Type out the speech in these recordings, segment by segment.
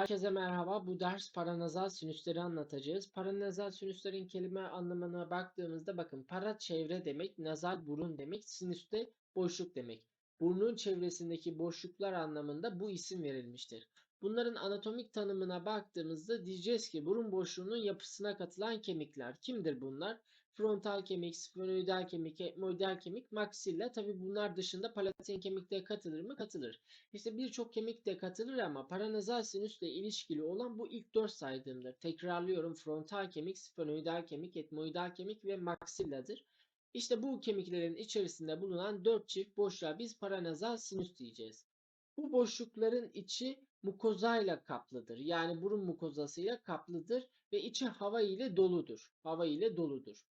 Herkese merhaba. Bu ders paranazal sinüsleri anlatacağız. Paranazal sinüslerin kelime anlamına baktığımızda bakın para çevre demek, nazal burun demek, sinüs de boşluk demek. Burnun çevresindeki boşluklar anlamında bu isim verilmiştir. Bunların anatomik tanımına baktığımızda diyeceğiz ki burun boşluğunun yapısına katılan kemikler. Kimdir bunlar? Frontal kemik, sphenoidal kemik, etmoidal kemik, maksilla. Tabi bunlar dışında palatin kemik de katılır mı? Katılır. İşte birçok kemik de katılır ama paranazal sinüsle ilişkili olan bu ilk dört saydığımdır. Tekrarlıyorum frontal kemik, sphenoidal kemik, etmoidal kemik ve maksilladır. İşte bu kemiklerin içerisinde bulunan dört çift boşluğa biz paranazal sinüs diyeceğiz. Bu boşlukların içi mukozayla kaplıdır. Yani burun mukozasıyla kaplıdır ve içi hava ile doludur. Hava ile doludur.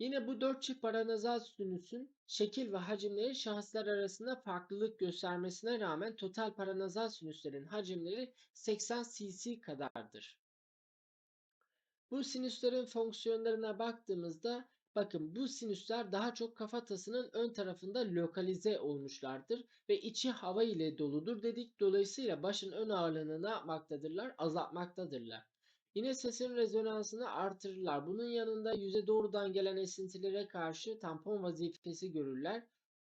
Yine bu dört çift paranazal sinüsün şekil ve hacimleri şahıslar arasında farklılık göstermesine rağmen total paranazal sinüslerin hacimleri 80 cc kadardır. Bu sinüslerin fonksiyonlarına baktığımızda bakın bu sinüsler daha çok kafatasının ön tarafında lokalize olmuşlardır ve içi hava ile doludur dedik. Dolayısıyla başın ön ağırlığını ne yapmaktadırlar? Azaltmaktadırlar. Yine sesin rezonansını artırırlar. Bunun yanında yüze doğrudan gelen esintilere karşı tampon vazifesi görürler.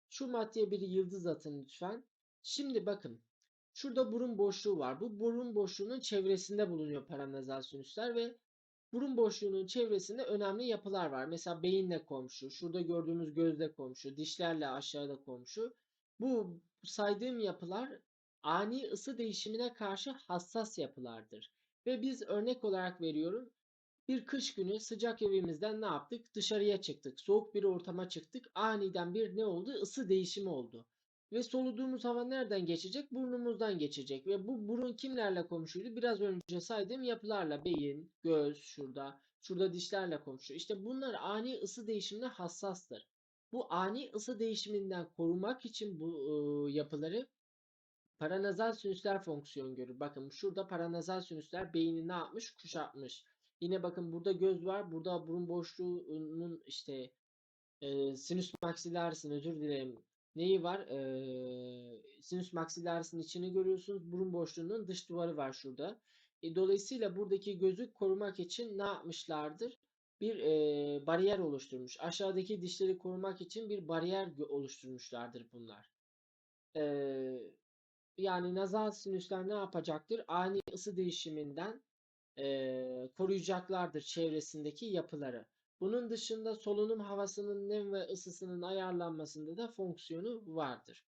Şu maddeye bir yıldız atın lütfen. Şimdi bakın. Şurada burun boşluğu var. Bu burun boşluğunun çevresinde bulunuyor paranazal sinüsler ve burun boşluğunun çevresinde önemli yapılar var. Mesela beyinle komşu, şurada gördüğümüz gözle komşu, dişlerle aşağıda komşu. Bu saydığım yapılar ani ısı değişimine karşı hassas yapılardır. Ve biz örnek olarak veriyorum. Bir kış günü sıcak evimizden ne yaptık? Dışarıya çıktık. Soğuk bir ortama çıktık. Aniden bir ne oldu? Isı değişimi oldu. Ve soluduğumuz hava nereden geçecek? Burnumuzdan geçecek. Ve bu burun kimlerle komşuydu? Biraz önce saydığım yapılarla beyin, göz şurada, şurada dişlerle komşu. İşte bunlar ani ısı değişimine hassastır. Bu ani ısı değişiminden korumak için bu ıı, yapıları Paranazal sinüsler fonksiyon görür. Bakın şurada paranazal sinüsler beyni ne yapmış? Kuşatmış. Yine bakın burada göz var. Burada burun boşluğunun işte e, sinüs maxillaris'in özür dilerim. Neyi var? E, sinüs maxillaris'in içini görüyorsunuz. Burun boşluğunun dış duvarı var şurada. E, dolayısıyla buradaki gözü korumak için ne yapmışlardır? Bir e, bariyer oluşturmuş. Aşağıdaki dişleri korumak için bir bariyer oluşturmuşlardır bunlar. Eee yani nazal sinüsler ne yapacaktır? Ani ısı değişiminden e, koruyacaklardır çevresindeki yapıları. Bunun dışında solunum havasının nem ve ısısının ayarlanmasında da fonksiyonu vardır.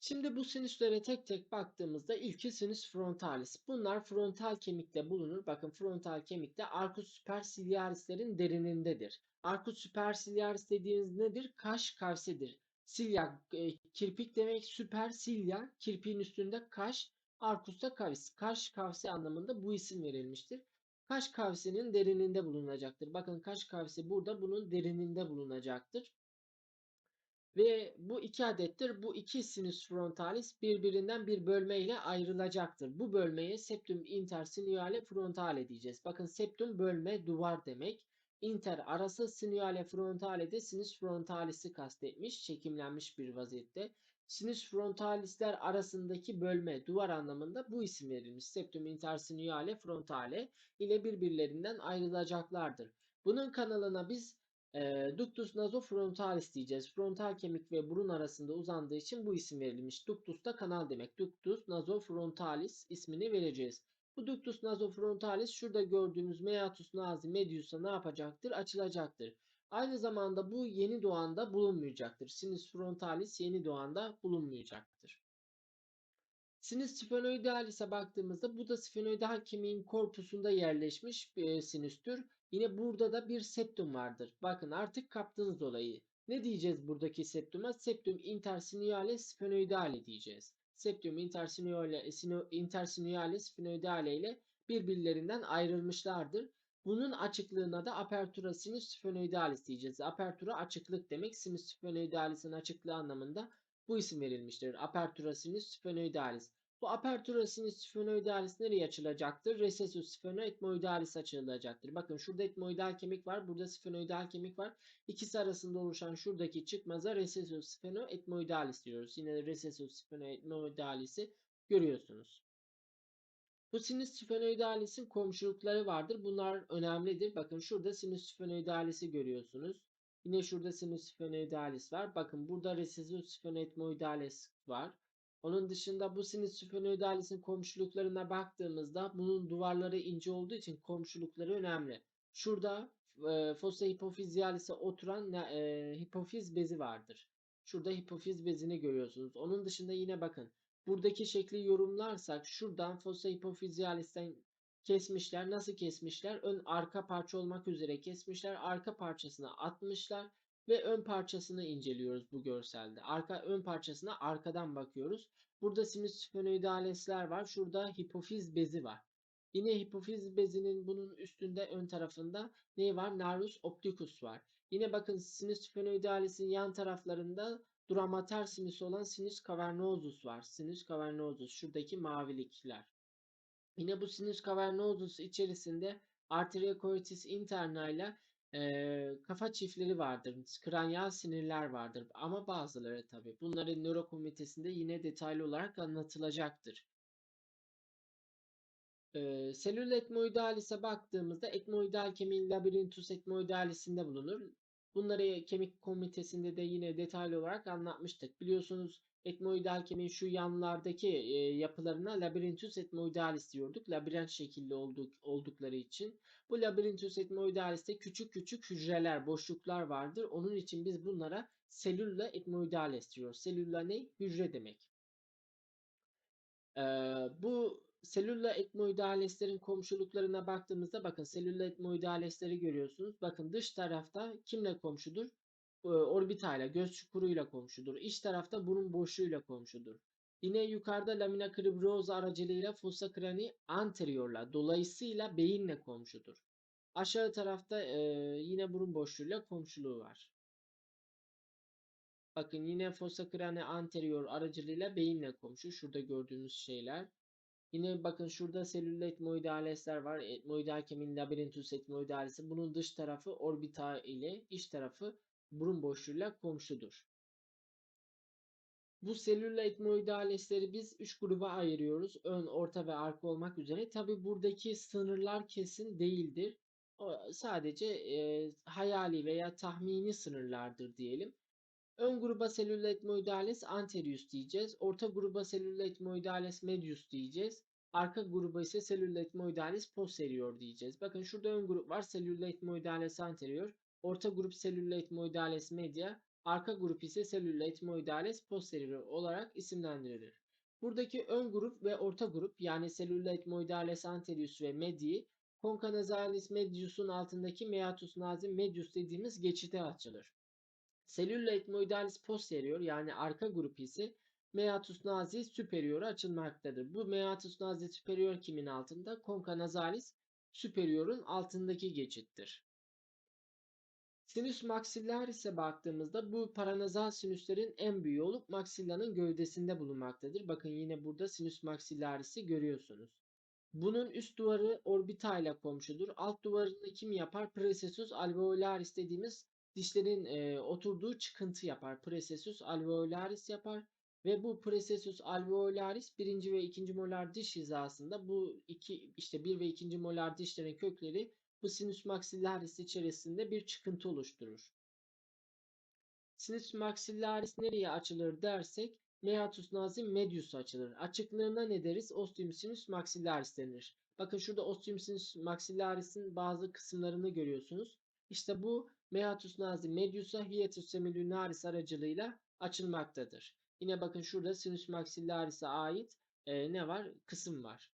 Şimdi bu sinüslere tek tek baktığımızda ilki sinüs frontalis. Bunlar frontal kemikte bulunur. Bakın frontal kemikte arcus superciliarislerin derinindedir. Arcus superciliaris dediğimiz nedir? Kaş kavsidir. Silya e, kirpik demek süper silya kirpiğin üstünde kaş arkusta kavis. Kaş kavsi anlamında bu isim verilmiştir. Kaş kavsinin derininde bulunacaktır. Bakın kaş kavsi burada bunun derininde bulunacaktır. Ve bu iki adettir. Bu iki sinüs frontalis birbirinden bir bölme ile ayrılacaktır. Bu bölmeye septum intersinuale frontale diyeceğiz. Bakın septum bölme duvar demek. Inter arası sinuale frontale de sinüs frontalisi kastetmiş, çekimlenmiş bir vaziyette. Sinüs frontalisler arasındaki bölme, duvar anlamında bu isim verilmiş. Septum intersinuale frontale ile birbirlerinden ayrılacaklardır. Bunun kanalına biz e, ductus nasofrontalis diyeceğiz. Frontal kemik ve burun arasında uzandığı için bu isim verilmiş. Ductus da kanal demek. Ductus nasofrontalis ismini vereceğiz. Bu ductus nasofrontalis şurada gördüğümüz meatus nazi medius'a ne yapacaktır? Açılacaktır. Aynı zamanda bu yeni doğanda bulunmayacaktır. Sinus frontalis yeni doğanda bulunmayacaktır. Sinüs sphenoidalis'e baktığımızda bu da sphenoidal kemiğin korpusunda yerleşmiş bir sinüstür. Yine burada da bir septum vardır. Bakın artık kaptınız olayı. Ne diyeceğiz buradaki septuma? Septum intersinuale sphenoidale diyeceğiz septum intersinualis sphenoidale ile birbirlerinden ayrılmışlardır. Bunun açıklığına da apertura sinus sphenoidalis diyeceğiz. Apertura açıklık demek. Sinus sphenoidalis'in açıklığı anlamında bu isim verilmiştir. Apertura sinus sphenoidalis. Bu apertura sinus sphenoidalis nereye açılacaktır? Recessus sphenoetmoidalis açılacaktır. Bakın şurada etmoidal kemik var. Burada sphenoidal kemik var. İkisi arasında oluşan şuradaki çıkmaza recessus sphenoetmoidalis diyoruz. Yine recessus sphenoetmoidalis'i görüyorsunuz. Bu sinüs sphenoidalis'in komşulukları vardır. Bunlar önemlidir. Bakın şurada sinüs sphenoidalis'i görüyorsunuz. Yine şurada sinüs sphenoidalis var. Bakın burada recessus sphenoetmoidalis var. Onun dışında bu sinüs sphenoidalis'in komşuluklarına baktığımızda bunun duvarları ince olduğu için komşulukları önemli. Şurada e, fossa hipofizyalis'e oturan e, hipofiz bezi vardır. Şurada hipofiz bezini görüyorsunuz. Onun dışında yine bakın buradaki şekli yorumlarsak şuradan fossa hipofizyalis'ten kesmişler. Nasıl kesmişler? Ön arka parça olmak üzere kesmişler. Arka parçasına atmışlar ve ön parçasını inceliyoruz bu görselde. Arka ön parçasına arkadan bakıyoruz. Burada sinüs sphenoidalesler var. Şurada hipofiz bezi var. Yine hipofiz bezinin bunun üstünde ön tarafında ne var? Narus opticus var. Yine bakın sinüs sphenoidalis'in yan taraflarında duramater sinüs olan sinüs cavernosus var. Sinüs cavernosus şuradaki mavilikler. Yine bu sinüs cavernosus içerisinde arteria corotis interna ile e, kafa çiftleri vardır. Kranyal sinirler vardır. Ama bazıları tabii. Bunların nörokomitesinde yine detaylı olarak anlatılacaktır. E, selül etmoidalis'e baktığımızda etmoidal kemiğin labirintus etmoidalis'inde bulunur. Bunları kemik komitesinde de yine detaylı olarak anlatmıştık. Biliyorsunuz etmoidal kemiğin şu yanlardaki e, yapılarına labirintus etmoidalis diyorduk. Labirent şekilli olduk, oldukları için. Bu labirintus etmoidalis'te küçük küçük hücreler, boşluklar vardır. Onun için biz bunlara selülla etmoidalis diyoruz. Selülla ne? Hücre demek. Ee, bu selülla etmoidaleslerin komşuluklarına baktığımızda bakın selülla etmoidalesleri görüyorsunuz. Bakın dış tarafta kimle komşudur? Ee, orbitayla, göz çukuruyla komşudur. İç tarafta burun boşluğuyla komşudur. Yine yukarıda lamina cribrosa aracılığıyla fossa crani anteriorla, dolayısıyla beyinle komşudur. Aşağı tarafta e, yine burun boşluğuyla komşuluğu var. Bakın yine fossa crani anterior aracılığıyla beyinle komşu. Şurada gördüğünüz şeyler. Yine bakın şurada selülle etmoidalesler var. Etmoidal kemiğin labirintus etmoidalesi. Bunun dış tarafı orbita ile iç tarafı burun boşluğuyla komşudur. Bu selülle etmoidalesleri biz 3 gruba ayırıyoruz. Ön, orta ve arka olmak üzere. Tabi buradaki sınırlar kesin değildir. O sadece e, hayali veya tahmini sınırlardır diyelim. Ön gruba selülle etmoidales anterius diyeceğiz. Orta gruba selülle etmoidales medius diyeceğiz. Arka gruba ise selülle etmoidales posterior diyeceğiz. Bakın şurada ön grup var. Selülle etmoidales anterior. Orta grup selülle etmoidales media. Arka grup ise selülle etmoidales posterior olarak isimlendirilir. Buradaki ön grup ve orta grup yani selülle etmoidales anterius ve medii conca nasalis medius'un altındaki meatus nazi medius dediğimiz geçite açılır. Selülle etmoidalis posterior yani arka grup ise meatus nazi superior'a açılmaktadır. Bu meatus nazi superior kimin altında? Conca nasalis superior'un altındaki geçittir. Sinüs maxillaris'e baktığımızda bu paranazal sinüslerin en büyüğü olup maksillanın gövdesinde bulunmaktadır. Bakın yine burada sinüs maxillaris'i görüyorsunuz. Bunun üst duvarı orbita ile komşudur. Alt duvarını kim yapar? Precessus alveolaris dediğimiz dişlerin e, oturduğu çıkıntı yapar. Precessus alveolaris yapar. Ve bu Precessus alveolaris birinci ve ikinci molar diş hizasında bu iki işte bir ve ikinci molar dişlerin kökleri bu sinüs maxillaris içerisinde bir çıkıntı oluşturur. Sinüs maxillaris nereye açılır dersek meatus nazi medius açılır. Açıklığına ne deriz? Ostium sinus maxillaris denir. Bakın şurada ostium sinus maxillaris'in bazı kısımlarını görüyorsunuz. İşte bu meatus nazi medius'a hiatus semilunaris aracılığıyla açılmaktadır. Yine bakın şurada sinüs maxillaris'e ait e, ne var? Kısım var.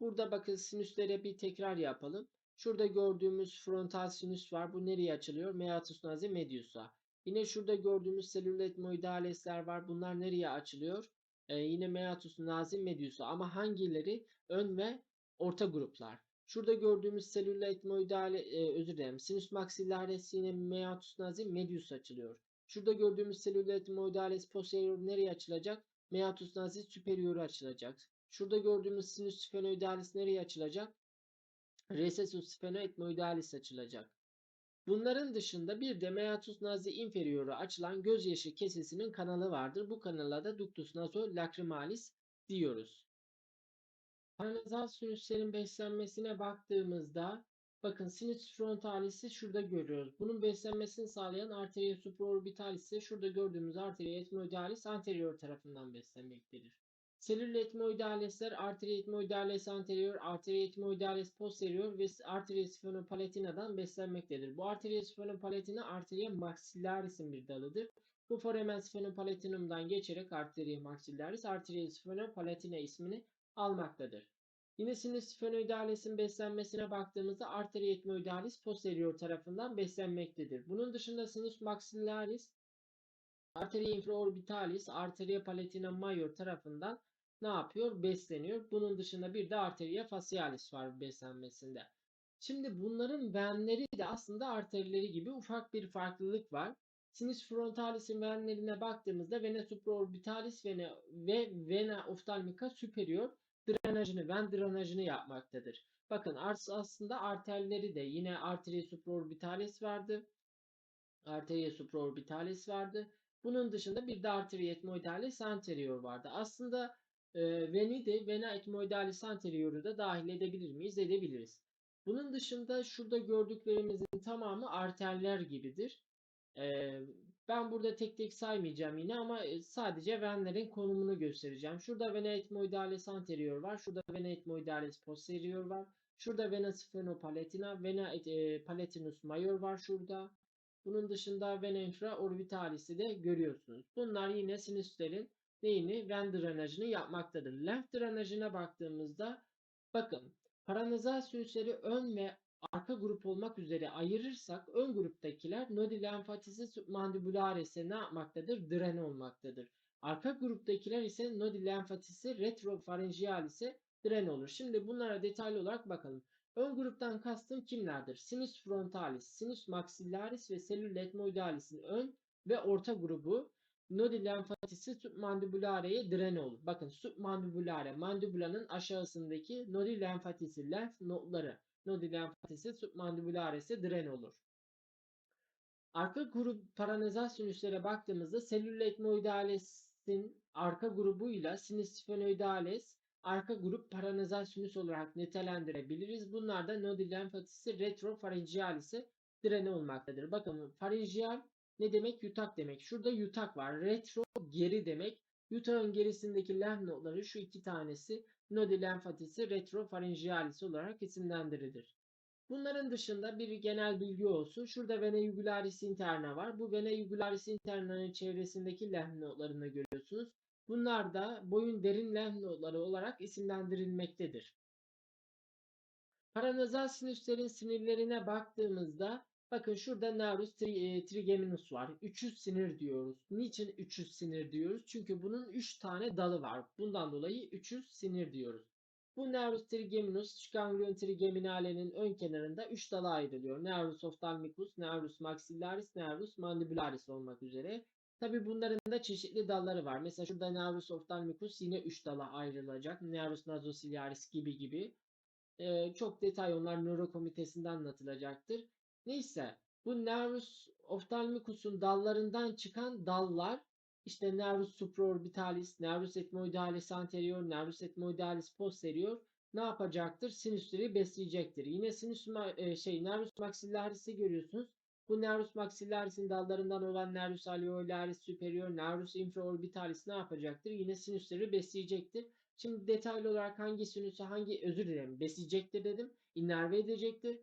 Burada bakın sinüslere bir tekrar yapalım. Şurada gördüğümüz frontal sinüs var. Bu nereye açılıyor? Meatus nazi medius'a. Yine şurada gördüğümüz selülit etmoidalesler var. Bunlar nereye açılıyor? Ee, yine meatus nazi medius'a. Ama hangileri? Ön ve orta gruplar. Şurada gördüğümüz selülit etmoidale, e, özür dilerim. Sinüs maxillaris yine meatus nazi medius açılıyor. Şurada gördüğümüz selülit etmoidales posterior nereye açılacak? Meatus nazi superior açılacak. Şurada gördüğümüz sinüs sphenoidalis nereye açılacak? Recessus sphenoetmoidalis açılacak. Bunların dışında bir de meatus nazi inferioru açılan gözyaşı kesesinin kanalı vardır. Bu kanala da ductus nasolacrimalis diyoruz. Paranazal sinüslerin beslenmesine baktığımızda bakın sinüs frontalisi şurada görüyoruz. Bunun beslenmesini sağlayan arteria supraorbitalis ise şurada gördüğümüz arteria etmoidalis anterior tarafından beslenmektedir. Selül etmoidalisler arteria etmoidalis anterior, arteria etmoidalis posterior ve arteria sphenopalatinadan beslenmektedir. Bu arteria sphenopalatina arteria maxillaris'in bir dalıdır. Bu foramen sphenopalatinadan geçerek arteria maxillaris, arteria sphenopalatina ismini almaktadır. Yine sinüs sphenoidalis'in beslenmesine baktığımızda arteria etmoidalis posterior tarafından beslenmektedir. Bunun dışında sinüs maxillaris arteria infraorbitalis, arteria palatina major tarafından ne yapıyor? Besleniyor. Bunun dışında bir de arteria facialis var beslenmesinde. Şimdi bunların venleri de aslında arterileri gibi ufak bir farklılık var. Sinus frontalis'in venlerine baktığımızda vena supraorbitalis vena ve vena oftalmica superior drenajını, ven drenajını yapmaktadır. Bakın aslında arterleri de yine arteria supraorbitalis vardı. Arteria supraorbitalis vardı. Bunun dışında bir de arteria etmoidalis anterior vardı. Aslında e, veni de vena etmoidalis anterior'u da dahil edebilir miyiz? Edebiliriz. Bunun dışında şurada gördüklerimizin tamamı arterler gibidir. E, ben burada tek tek saymayacağım yine ama sadece venlerin konumunu göstereceğim. Şurada vena etmoidalis anterior var. Şurada vena etmoidalis posterior var. Şurada vena sphenopalatina, vena e, palatinus major var şurada. Bunun dışında vena infraorbitalis'i de görüyorsunuz. Bunlar yine sinüslerin neyini? Ven drenajını yapmaktadır. Lenf drenajına baktığımızda bakın paranazal sinüsleri ön ve arka grup olmak üzere ayırırsak ön gruptakiler nodi lenfatisi submandibularis'e ne yapmaktadır? Dren olmaktadır. Arka gruptakiler ise nodi lenfatisi retrofaringialis'e dren olur. Şimdi bunlara detaylı olarak bakalım. Ön gruptan kastım kimlerdir? Sinus frontalis, sinus maxillaris ve selül etmoidalis'in ön ve orta grubu nodi lenfatisi submandibulare'ye direne olur. Bakın submandibulare, mandibulanın aşağısındaki nodi lenfatisi, lenf nodları nodi lenfatisi submandibularis'e diren olur. Arka grup paranazal sinüslere baktığımızda selül etmoidalis'in arka grubuyla sinüs sphenoidalis arka grup paranazal sinüs olarak nitelendirebiliriz. Bunlar da nodi lenfatisi retrofaringialis'e direne olmaktadır. Bakın faringial ne demek? Yutak demek. Şurada yutak var. Retro geri demek. Yutağın gerisindeki lenf nodları şu iki tanesi nodi lenfatisi retrofaringialis olarak isimlendirilir. Bunların dışında bir genel bilgi olsun. Şurada vena jugularis interna var. Bu vena jugularis interna'nın çevresindeki lenf nodlarını görüyorsunuz. Bunlar da boyun derin lenf nodları olarak isimlendirilmektedir. Paranazal sinüslerin sinirlerine baktığımızda bakın şurada nervus tri, trigeminus var. 300 sinir diyoruz. Niçin 300 sinir diyoruz? Çünkü bunun 3 tane dalı var. Bundan dolayı 300 sinir diyoruz. Bu nervus trigeminus ganglion trigeminale'nin ön kenarında 3 dala ayrılıyor. Nervus ophthalmicus, nervus maxillaris, nervus mandibularis olmak üzere. Tabi bunların da çeşitli dalları var. Mesela şurada nervus ophthalmicus yine 3 dala ayrılacak. Nervus nasociliaris gibi gibi. Ee, çok detay onlar nörokomitesinde anlatılacaktır. Neyse bu nervus ophthalmicus'un dallarından çıkan dallar işte nervus supraorbitalis, nervus etmoidalis anterior, nervus etmoidalis posterior ne yapacaktır? Sinüsleri besleyecektir. Yine sinüs e, şey nervus maxillaris'i görüyorsunuz. Bu nervus maxillaris'in dallarından olan nervus alveolaris superior, nervus infraorbitalis ne yapacaktır? Yine sinüsleri besleyecektir. Şimdi detaylı olarak hangi sinüsü hangi özür dilerim besleyecektir dedim. İnnerve edecektir.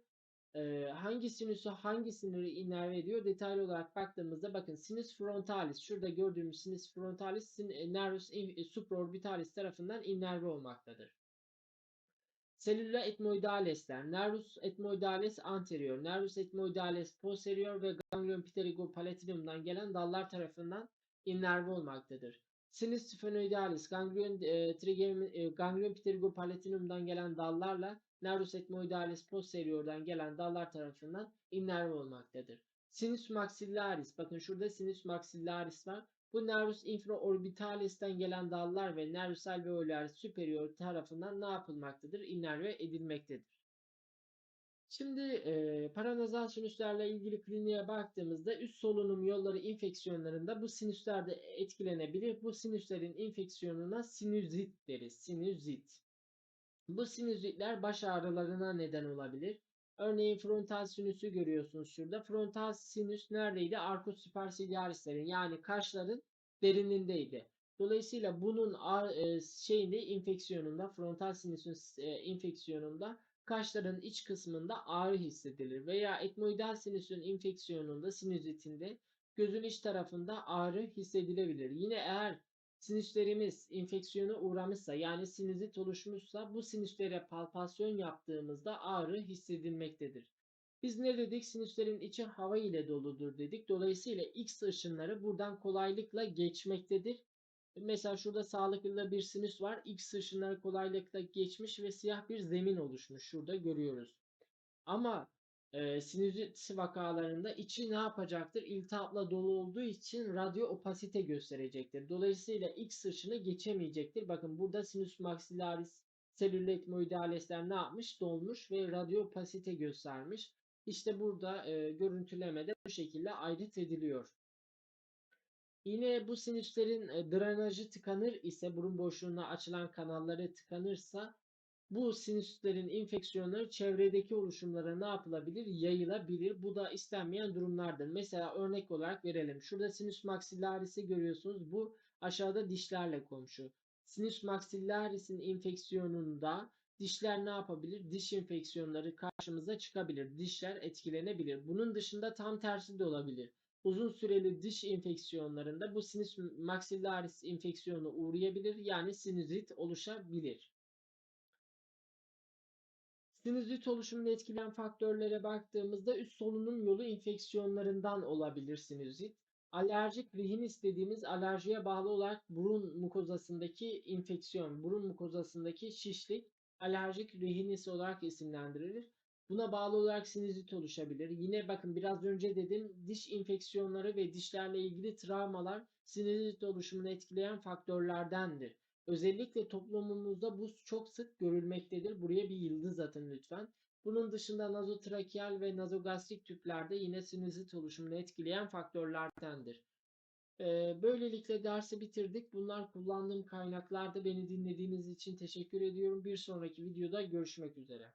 Ee, hangi sinüsü hangi siniri innerve ediyor? Detaylı olarak baktığımızda bakın sinüs frontalis şurada gördüğümüz sinüs frontalis e, nervus e, supraorbitalis tarafından innerve olmaktadır. Selüler etmoidalesler, nervus etmoidalis anterior, nervus etmoidalis posterior ve ganglion pterigopalatinumdan gelen dallar tarafından innerve olmaktadır. Sinüs sphenoidalis, ganglion, e, e, ganglion pterigopalatinumdan gelen dallarla nervus etmoidalis posterior'dan gelen dallar tarafından innerve olmaktadır. Sinus maxillaris, bakın şurada sinus maxillaris var. Bu nervus infraorbitalis'ten gelen dallar ve nervus alveolaris superior tarafından ne yapılmaktadır? İnnerve edilmektedir. Şimdi e, paranazal sinüslerle ilgili kliniğe baktığımızda üst solunum yolları infeksiyonlarında bu sinüsler de etkilenebilir. Bu sinüslerin infeksiyonuna sinüzit deriz. Sinüzit. Bu sinüzitler baş ağrılarına neden olabilir. Örneğin frontal sinüsü görüyorsunuz şurada. Frontal sinüs neredeydi? Arcus superciliarislerin yani kaşların derinindeydi. Dolayısıyla bunun e, şeyinde infeksiyonunda, frontal sinüsün e, infeksiyonunda kaşların iç kısmında ağrı hissedilir. Veya etmoidal sinüsün infeksiyonunda, sinüzitinde gözün iç tarafında ağrı hissedilebilir. Yine eğer sinüslerimiz infeksiyona uğramışsa yani sinüzit oluşmuşsa bu sinüslere palpasyon yaptığımızda ağrı hissedilmektedir. Biz ne dedik? Sinüslerin içi hava ile doludur dedik. Dolayısıyla X ışınları buradan kolaylıkla geçmektedir. Mesela şurada sağlıklı bir sinüs var. X ışınları kolaylıkla geçmiş ve siyah bir zemin oluşmuş. Şurada görüyoruz. Ama e, sinüzit vakalarında içi ne yapacaktır? İltihapla dolu olduğu için radyo opasite gösterecektir. Dolayısıyla X ışını geçemeyecektir. Bakın burada sinüs maxillaris selülit etmoidalesler ne yapmış? Dolmuş ve radyo opasite göstermiş. İşte burada e, görüntülemede bu şekilde ayrıt ediliyor. Yine bu sinüslerin e, drenajı tıkanır ise burun boşluğuna açılan kanalları tıkanırsa bu sinüslerin infeksiyonları çevredeki oluşumlara ne yapılabilir? Yayılabilir. Bu da istenmeyen durumlardır. Mesela örnek olarak verelim. Şurada sinüs maxillaris'i görüyorsunuz. Bu aşağıda dişlerle komşu. Sinüs maxillaris'in infeksiyonunda dişler ne yapabilir? Diş infeksiyonları karşımıza çıkabilir. Dişler etkilenebilir. Bunun dışında tam tersi de olabilir uzun süreli diş enfeksiyonlarında bu sinüs maxillaris infeksiyonu uğrayabilir. Yani sinüzit oluşabilir. Sinüzit oluşumunu etkileyen faktörlere baktığımızda üst solunum yolu enfeksiyonlarından olabilir sinüzit. Alerjik rihinis dediğimiz alerjiye bağlı olarak burun mukozasındaki infeksiyon, burun mukozasındaki şişlik alerjik rihinis olarak isimlendirilir. Buna bağlı olarak sinüzit oluşabilir. Yine bakın biraz önce dedim diş infeksiyonları ve dişlerle ilgili travmalar sinüzit oluşumunu etkileyen faktörlerdendir. Özellikle toplumumuzda bu çok sık görülmektedir. Buraya bir yıldız atın lütfen. Bunun dışında nazotrakeal ve nazogastrik tüplerde yine sinüzit oluşumunu etkileyen faktörlerdendir. Ee, böylelikle dersi bitirdik. Bunlar kullandığım kaynaklarda beni dinlediğiniz için teşekkür ediyorum. Bir sonraki videoda görüşmek üzere.